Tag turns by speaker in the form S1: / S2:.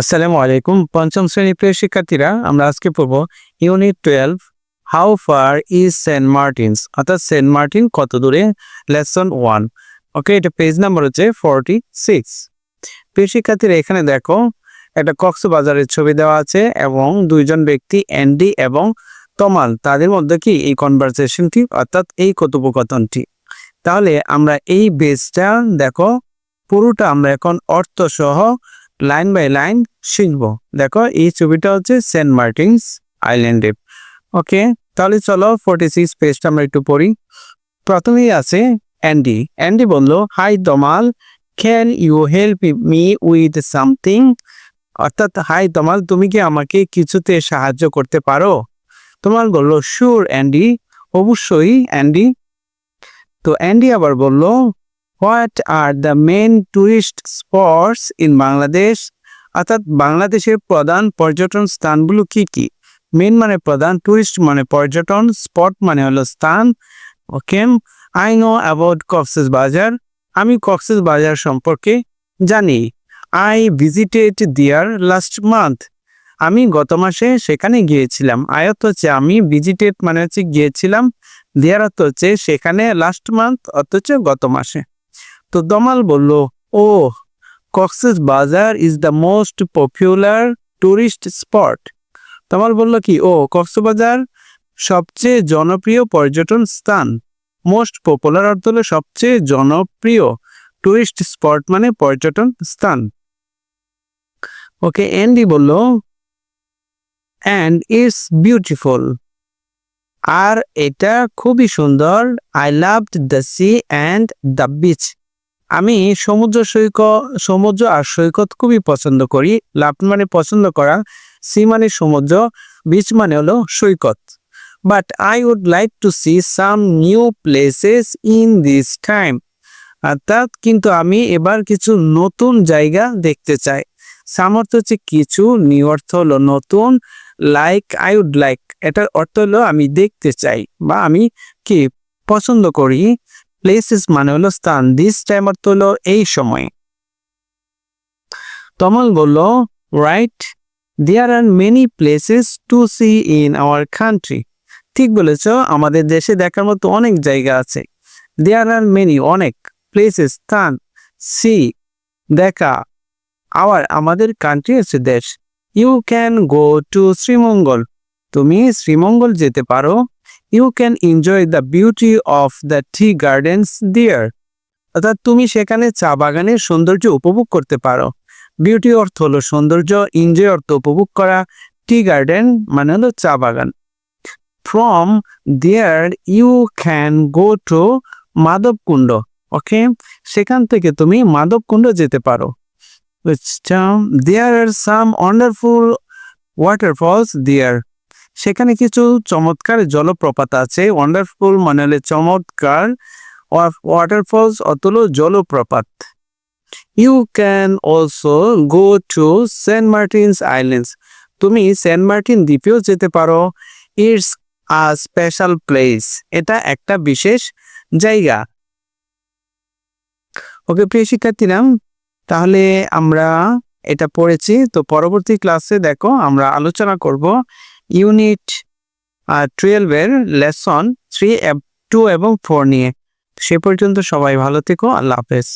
S1: আসসালামু আলাইকুম। পঞ্চম শ্রেণির প্রিয় শিক্ষার্থীরা, আমরা আজকে পড়ব unit twelve how far is Saint Martin's অর্থাৎ সেন্ট মার্টিন কত দূরে? লেসন ওয়ান ওকে এটা পেজ নাম্বার হচ্ছে ফর্টি সিক্স প্রিয় শিক্ষার্থীরা, এখানে দেখো, একটা কক্সবাজারের ছবি দেওয়া আছে এবং দুইজন ব্যক্তি অ্যান্ডি এবং তমাল, তাদের মধ্যে কি এই কনভারসেশনটি অর্থাৎ এই কথোপকথনটি? তাহলে আমরা এই বেসটা দেখো, পুরোটা আমরা এখন অর্থ সহ লাইন বাই লাইন শিখব। দেখো, এই ছবিটা হচ্ছে সেন্ট মার্টিনস আইল্যান্ডে। ওকে, তাহলে চলো ফোর্টি সিক্স পেজটা আমরা একটু পড়ি। প্রথমেই আছে অ্যান্ডি অ্যান্ডি বলল hi Tamal can you help me with something অর্থাৎ হাই দমাল, তুমি কি আমাকে কিছুতে সাহায্য করতে পারো? তোমার বলল শিওর অ্যান্ডি অবশ্যই অ্যান্ডি তো অ্যান্ডি আবার বলল what are the main tourist spots in Bangladesh অর্থাৎ বাংলাদেশের প্রধান পর্যটন স্থানগুলো কি কি? মেন মানে প্রধান টুরিস্ট মানে পর্যটন স্পট মানে হলো স্থান। Okay I know about Cox's Bazar আমি কক্সেস বাজার সম্পর্কে জানি। I visited there last month আমি গত মাসে সেখানে গিয়েছিলাম। আয়ত হচ্ছে আমি ভিজিটেড মানে হচ্ছে গিয়েছিলাম। দেয়ার অর্থ হচ্ছে সেখানে লাস্ট মান্থ অর্থ হচ্ছে গত মাসে। তো দমাল বলল ও Cox's Bazar is the most popular tourist spot. Tamal বলল কি, ও কক্সবাজার সবচেয়ে জনপ্রিয় পর্যটন স্থান। মোস্ট পপুলার অর্থ হলো সবচেয়ে জনপ্রিয় টুরিস্ট স্পট মানে পর্যটন স্থান। ওকে, অ্যান্ডি বলল, অ্যান্ড ইটস বিউটিফুল। আর এটা খুবই সুন্দর। I loved the sea and the beach. আমি সমুদ্র সৈকত সমুদ্র আর সৈকত খুবই পছন্দ করি। লাভ মানে পছন্দ করা, সি মানে সমুদ্র, বিচ মানে হলো সৈকত। But I would like to see some new places in this time অর্থাৎ কিন্তু আমি এবার কিছু নতুন জায়গা দেখতে চাই। সামর্থ হচ্ছে কিছু নিউ অর্থ হলো নতুন। লাইক আই উড লাইক এটার অর্থ হলো আমি দেখতে চাই বা আমি কি পছন্দ করি। প্লেসেস মানে হলো স্থান। দিস টাইম অর্থ হলো এই সময়। তমল বলল right there are many places to see in our country ঠিক বলেছ, আমাদের দেশে দেখার মতো অনেক জায়গা আছে। দেয়ার আর মেনি অনেক প্লেসেস স্থান সি দেখা। আওয়ার আমাদের কান্ট্রি আছে দেশ। You can go to Sreemangal তুমি শ্রীমঙ্গল যেতে পারো। You can enjoy the beauty of the tea gardens there অর্থাৎ তুমি সেখানে চা বাগানের সৌন্দর্য উপভোগ করতে পারো। বিউটি অর্থ হলো সৌন্দর্য এনজয় অর্থ উপভোগ করা। টি গার্ডেন মানে হলো চা বাগান। From there you can go to Madhabkunda okay সেখান থেকে তুমি মাধবকুণ্ড যেতে পারো। দেয়ার আর সাম ওয়ান্ডারফুল ওয়াটারফলস দেয়ার সেখানে কিছু চমৎকার জলপ্রপাত আছে। ওয়ান্ডারফুল মানে হলে চমৎকার ওয়াটারফলস অতল জলপ্রপাত। You can also go to Saint Martin's islands তুমি সেন্ট মার্টিন দ্বীপেও যেতে পারো। ইটস আ স্পেশাল প্লেস এটা একটা বিশেষ জায়গা। ওকে প্রিয় শিক্ষার্থীরা, তাহলে আমরা এটা পড়েছি। তো পরবর্তী ক্লাসে দেখো, আমরা আলোচনা করব। ইউনিট টুয়েলভের লেসন থ্রি টু এবং ফোর নিয়ে। সে পর্যন্ত সবাই ভালো থেকো, আল্লাহ হাফেজ।